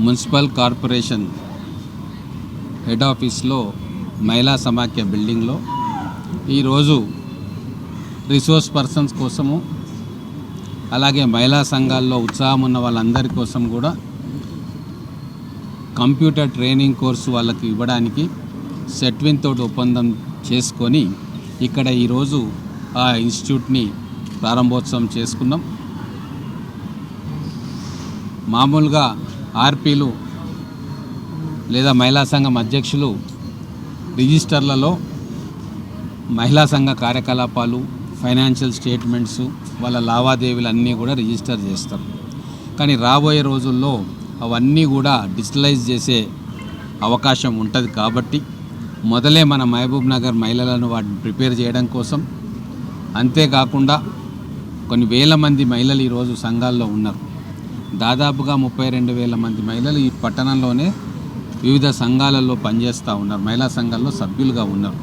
Municipal corporation head ఆఫీస్లో మహిళా సమాఖ్య బిల్డింగ్లో ఈరోజు రిసోర్స్ పర్సన్స్ కోసము అలాగే మహిళా సంఘాల్లో ఉత్సాహం ఉన్న వాళ్ళందరి కోసం కూడా కంప్యూటర్ ట్రైనింగ్ కోర్సు వాళ్ళకి ఇవ్వడానికి సెట్విన్ తోటి ఒప్పందం చేసుకొని ఇక్కడ ఈరోజు ఆ ఇన్స్టిట్యూట్ని ప్రారంభోత్సవం చేసుకున్నాం. మామూలుగా ఆర్పీలు లేదా మహిళా సంఘం అధ్యక్షులు రిజిస్టర్లలో మహిళా సంఘ కార్యకలాపాలు ఫైనాన్షియల్ స్టేట్మెంట్స్ వాళ్ళ లావాదేవీలు అన్నీ కూడా రిజిస్టర్ చేస్తారు. కానీ రాబోయే రోజుల్లో అవన్నీ కూడా డిజిటలైజ్ చేసే అవకాశం ఉంటుంది కాబట్టి మొదలే మన మహబూబ్ నగర్ మహిళలను వాటిని ప్రిపేర్ చేయడం కోసం. అంతేకాకుండా కొన్ని వేల మంది మహిళలు ఈరోజు సంఘాల్లో ఉన్నారు. దాదాపుగా ముప్పై రెండు వేల మంది మహిళలు ఈ పట్టణంలోనే వివిధ సంఘాలలో పనిచేస్తూ ఉన్నారు. మహిళా సంఘాల్లో సభ్యులుగా ఉన్నారు.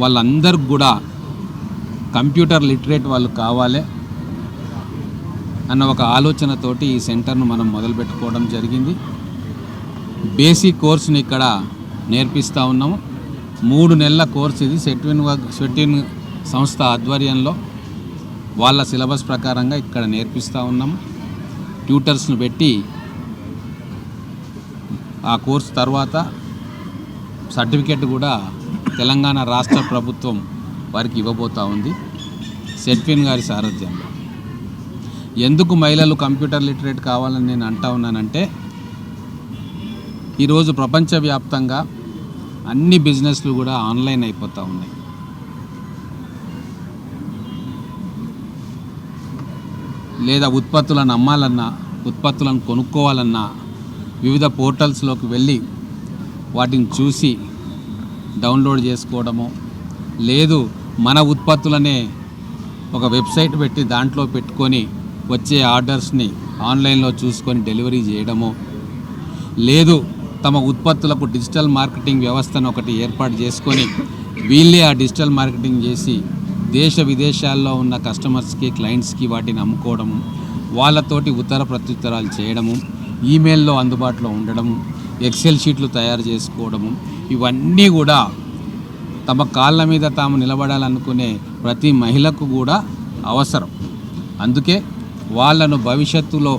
వాళ్ళందరికి కూడా కంప్యూటర్ లిటరేట్ వాళ్ళు కావాలి అన్న ఒక ఆలోచనతోటి ఈ సెంటర్ను మనం మొదలుపెట్టుకోవడం జరిగింది. బేసిక్ కోర్సుని ఇక్కడ నేర్పిస్తూ ఉన్నాము. మూడు నెలల కోర్సు ఇది. సెట్విన్ వర్క్ సెట్విన్ సంస్థ ఆధ్వర్యంలో వాళ్ళ సిలబస్ ప్రకారంగా ఇక్కడ నేర్పిస్తూ ఉన్నాము. ట్యూటర్స్ను పెట్టి ఆ కోర్సు తర్వాత సర్టిఫికెట్ కూడా తెలంగాణ రాష్ట్ర ప్రభుత్వం వారికి ఇవ్వబోతూ ఉంది. సెట్విన్ గారి సారథ్యంలో ఎందుకు మహిళలు కంప్యూటర్ లిటరేట్ కావాలని నేను అంటా ఉన్నానంటే ఈరోజు ప్రపంచవ్యాప్తంగా అన్ని బిజినెస్లు కూడా ఆన్లైన్ అయిపోతూ ఉన్నాయి. లేదా ఉత్పత్తులను అమ్మాలన్నా ఉత్పత్తులను కొనుక్కోవాలన్నా వివిధ పోర్టల్స్లోకి వెళ్ళి వాటిని చూసి డౌన్లోడ్ చేసుకోవడము లేదు మన ఉత్పత్తులనే ఒక వెబ్సైట్ పెట్టి దాంట్లో పెట్టుకొని వచ్చే ఆర్డర్స్ని ఆన్లైన్లో చూసుకొని డెలివరీ చేయడము లేదు తమ ఉత్పత్తులకు డిజిటల్ మార్కెటింగ్ వ్యవస్థను ఒకటి ఏర్పాటు చేసుకొని వీళ్ళే ఆ డిజిటల్ మార్కెటింగ్ చేసి దేశ విదేశాల్లో ఉన్న కస్టమర్స్కి క్లయింట్స్కి వాటిని అమ్ముకోవడము వాళ్ళతోటి ఉత్తర ప్రత్యుత్తరాలు చేయడము ఈమెయిల్లో అందుబాటులో ఉండడము ఎక్సెల్ షీట్లు తయారు చేసుకోవడము ఇవన్నీ కూడా తమ కాళ్ళ మీద తాము నిలబడాలనుకునే ప్రతి మహిళకు కూడా అవసరం. అందుకే వాళ్ళను భవిష్యత్తులో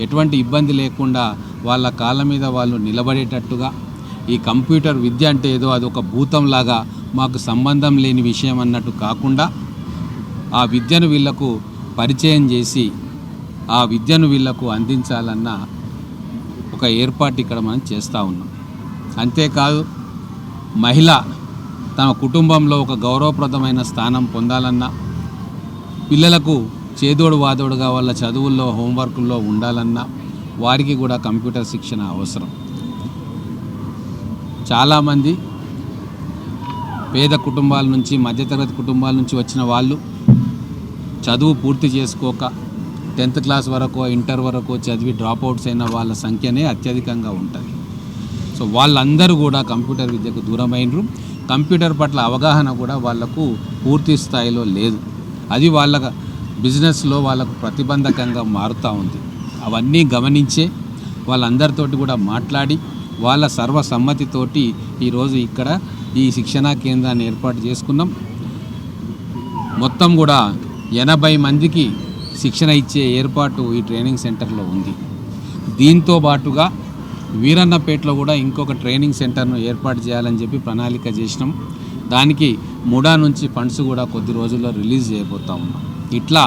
ఎటువంటి ఇబ్బంది లేకుండా వాళ్ళ కాళ్ళ మీద వాళ్ళు నిలబడేటట్టుగా ఈ కంప్యూటర్ విద్య అంటే ఏదో అది ఒక భూతంలాగా మాకు సంబంధం లేని విషయం అన్నట్టు కాకుండా ఆ విద్యను వీళ్ళకు పరిచయం చేసి ఆ విద్యను వీళ్ళకు అందించాలన్న ఒక ఏర్పాటు ఇక్కడ మనం చేస్తూ ఉన్నాం. అంతేకాదు మహిళ తమ కుటుంబంలో ఒక గౌరవప్రదమైన స్థానం పొందాలన్నా పిల్లలకు చేదోడు వాదోడుగా వాళ్ళ చదువుల్లో హోంవర్కుల్లో ఉండాలన్నా వారికి కూడా కంప్యూటర్ శిక్షణ అవసరం. చాలామంది పేద కుటుంబాల నుంచి మధ్యతరగతి కుటుంబాల నుంచి వచ్చిన వాళ్ళు చదువు పూర్తి చేసుకోక టెన్త్ క్లాస్ వరకు ఇంటర్ వరకు చదివి డ్రాప్ అవుట్స్ అయిన వాళ్ళ సంఖ్యనే అత్యధికంగా ఉంటుంది. సో వాళ్ళందరూ కూడా కంప్యూటర్ విద్యకు దూరమైనరు కంప్యూటర్ పట్ల అవగాహన కూడా వాళ్ళకు పూర్తి స్థాయిలో లేదు. అది వాళ్ళ బిజినెస్లో వాళ్ళకు ప్రతిబంధకంగా మారుతూ ఉంది. అవన్నీ గమనించే వాళ్ళందరితోటి కూడా మాట్లాడి వాళ్ళ సర్వసమ్మతితోటి ఈరోజు ఇక్కడ ఈ శిక్షణా కేంద్రాన్ని ఏర్పాటు చేసుకున్నాం. మొత్తం కూడా ఎనభై మందికి శిక్షణ ఇచ్చే ఏర్పాటు ఈ ట్రైనింగ్ సెంటర్లో ఉంది. దీంతో పాటుగా వీరన్నపేటలో కూడా ఇంకొక ట్రైనింగ్ సెంటర్ను ఏర్పాటు చేయాలని చెప్పి ప్రణాళిక చేసినాం. దానికి ముడా నుంచి ఫండ్స్ కూడా కొద్ది రోజుల్లో రిలీజ్ చేయబోతా ఉన్నాం. ఇట్లా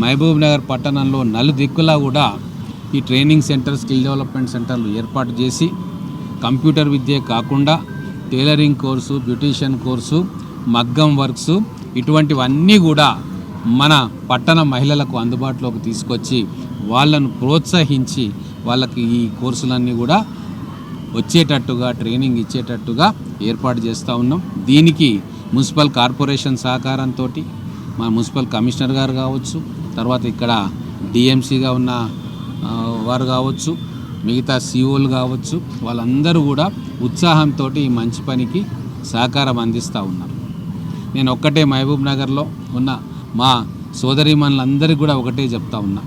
మహబూబ్ నగర్ పట్టణంలో నలుదిక్కులా కూడా ఈ ట్రైనింగ్ సెంటర్ స్కిల్ డెవలప్మెంట్ సెంటర్లు ఏర్పాటు చేసి కంప్యూటర్ విద్య కాకుండా టైలరింగ్ కోర్సు బ్యూటీషియన్ కోర్సు మగ్గం వర్క్స్ ఇటువంటివన్నీ కూడా మన పట్టణ మహిళలకు అందుబాటులోకి తీసుకొచ్చి వాళ్ళను ప్రోత్సహించి వాళ్ళకి ఈ కోర్సులన్నీ కూడా వచ్చేటట్టుగా ట్రైనింగ్ ఇచ్చేటట్టుగా ఏర్పాటు చేస్తూ ఉన్నాం. దీనికి మున్సిపల్ కార్పొరేషన్ సహకారంతో మన మున్సిపల్ కమిషనర్ గారు కావచ్చు తర్వాత ఇక్కడ డిఎంసీగా ఉన్న వారు కావచ్చు మిగతా సీఓలు కావచ్చు వాళ్ళందరూ కూడా ఉత్సాహంతో ఈ మంచి పనికి సహకారం అందిస్తూ ఉన్నారు. నేను ఒక్కటే మహబూబ్ నగర్లో ఉన్న మా సోదరీమణులందరికీ కూడా ఒకటే చెప్తా ఉన్నా.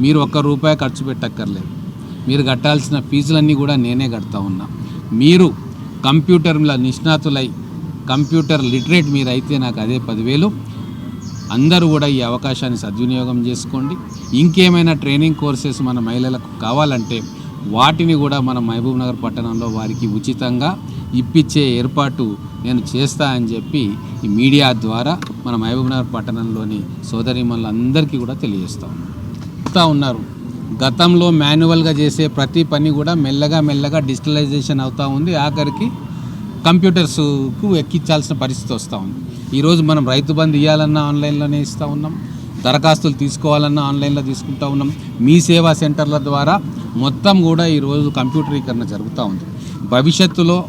మీరు ఒక్క రూపాయి ఖర్చు పెట్టక్కర్లేదు. మీరు కట్టాల్సిన ఫీజులన్నీ కూడా నేనే కడతా ఉన్నా. మీరు కంప్యూటర్ల నిష్ణాతులై కంప్యూటర్ లిటరేట్ మీరు అయితే నాకు అదే పదివేలు. అందరూ కూడా ఈ అవకాశాన్ని సద్వినియోగం చేసుకోండి. ఇంకేమైనా ట్రైనింగ్ కోర్సెస్ మన మహిళలకు కావాలంటే వాటిని కూడా మన మహబూబ్ నగర్ పట్టణంలో వారికి ఉచితంగా ఇప్పించే ఏర్పాటు నేను చేస్తా అని చెప్పి ఈ మీడియా ద్వారా మన మహబూబ్ నగర్ పట్టణంలోని సోదరిమణులందరికీ కూడా తెలియజేస్తాం చెప్తా ఉన్నారు. గతంలో మాన్యువల్గా చేసే ప్రతి పని కూడా మెల్లగా మెల్లగా డిజిటలైజేషన్ అవుతూ ఉంది. ఆఖరికి కంప్యూటర్స్కు ఎక్కించాల్సిన పరిస్థితి వస్తూ ఉంది. ఈరోజు మనం రైతు బంధు ఇవ్వాలన్నా ఆన్లైన్లోనే ఇస్తూ ఉన్నాం. దరఖాస్తులు తీసుకోవాలన్నా ఆన్లైన్లో తీసుకుంటా ఉన్నాం. మీ సేవా సెంటర్ల ద్వారా మొత్తం కూడా ఈరోజు కంప్యూటరీకరణ జరుగుతూ ఉంది. భవిష్యత్తులో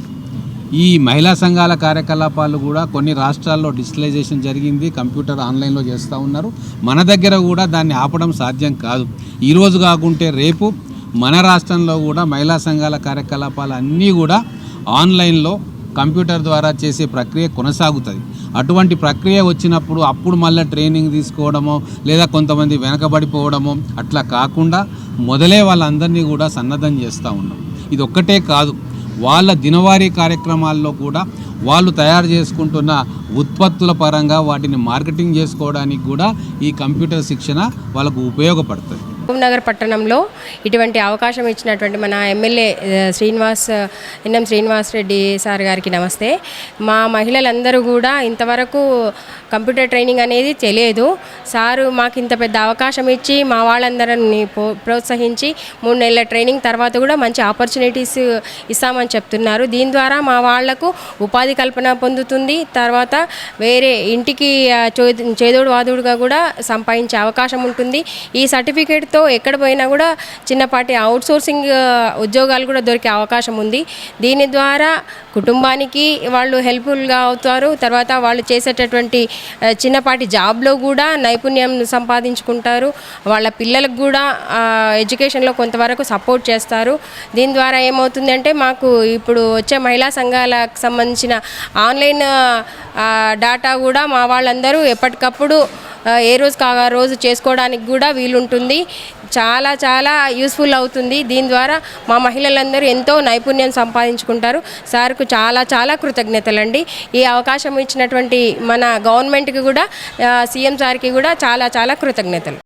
ఈ మహిళా సంఘాల కార్యకలాపాలు కూడా కొన్ని రాష్ట్రాల్లో డిజిటలైజేషన్ జరిగింది. కంప్యూటర్ ఆన్లైన్లో చేస్తూ ఉన్నారు. మన దగ్గర కూడా దాన్ని ఆపడం సాధ్యం కాదు. ఈరోజు కాకుంటే రేపు మన రాష్ట్రంలో కూడా మహిళా సంఘాల కార్యకలాపాలు అన్నీ కూడా ఆన్లైన్లో కంప్యూటర్ ద్వారా చేసే ప్రక్రియ కొనసాగుతుంది. అటువంటి ప్రక్రియ వచ్చినప్పుడు అప్పుడు మళ్ళీ ట్రైనింగ్ తీసుకోవడమో లేదా కొంతమంది వెనకబడిపోవడమో అట్లా కాకుండా మొదలే వాళ్ళందరినీ కూడా సన్నద్ధం చేస్తూ ఉన్నాం. ఇది ఒక్కటే కాదు వాళ్ళ దినవారీ కార్యక్రమాల్లో కూడా వాళ్ళు తయారు చేసుకుంటున్న ఉత్పత్తుల పరంగా వాటిని మార్కెటింగ్ చేసుకోవడానికి కూడా ఈ కంప్యూటర్ శిక్షణ వాళ్ళకు ఉపయోగపడుతుంది. నగర్ పట్టణంలో ఇటువంటి అవకాశం ఇచ్చినటువంటి మన MLA Srinivas NM Srinivas Reddy sir గారికి నమస్తే. మా మహిళలందరూ కూడా ఇంతవరకు కంప్యూటర్ ట్రైనింగ్ అనేది తెలియదు. సారు మాకు ఇంత పెద్ద అవకాశం ఇచ్చి మా వాళ్ళందరిని ప్రోత్సహించి మూడు నెలల ట్రైనింగ్ తర్వాత కూడా మంచి ఆపర్చునిటీస్ ఇస్తామని చెప్తున్నారు. దీని ద్వారా మా వాళ్ళకు ఉపాధి కల్పన పొందుతుంది. తర్వాత వేరే ఇంటికి చేదోడు వాదుడుగా కూడా సంపాదించే అవకాశం ఉంటుంది. ఈ సర్టిఫికేట్ సర్టిఫికేట్తో ఎక్కడ పోయినా కూడా చిన్నపాటి అవుట్సోర్సింగ్ ఉద్యోగాలు కూడా దొరికే అవకాశం ఉంది. దీని ద్వారా కుటుంబానికి వాళ్ళు హెల్ప్ఫుల్గా అవుతారు. తర్వాత వాళ్ళు చేసేటటువంటి చిన్నపాటి జాబ్లో కూడా నైపుణ్యం సంపాదించుకుంటారు. వాళ్ళ పిల్లలకు కూడా ఎడ్యుకేషన్లో కొంతవరకు సపోర్ట్ చేస్తారు. దీని ద్వారా ఏమవుతుందంటే మాకు ఇప్పుడు వచ్చే మహిళా సంఘాలకు సంబంధించిన ఆన్లైన్ డాటా కూడా మా వాళ్ళందరూ ఎప్పటికప్పుడు ఏ రోజు కా రోజు చేసుకోవడానికి కూడా వీలుంటుంది. చాలా చాలా యూస్ఫుల్ అవుతుంది. దీని ద్వారా మా మహిళలందరూ ఎంతో నైపుణ్యం సంపాదించుకుంటారు. సార్కు చాలా చాలా కృతజ్ఞతలండి. ఈ అవకాశం ఇచ్చినటువంటి మన గవర్నమెంట్కి కూడా సీఎం సార్కి కూడా చాలా చాలా కృతజ్ఞతలు.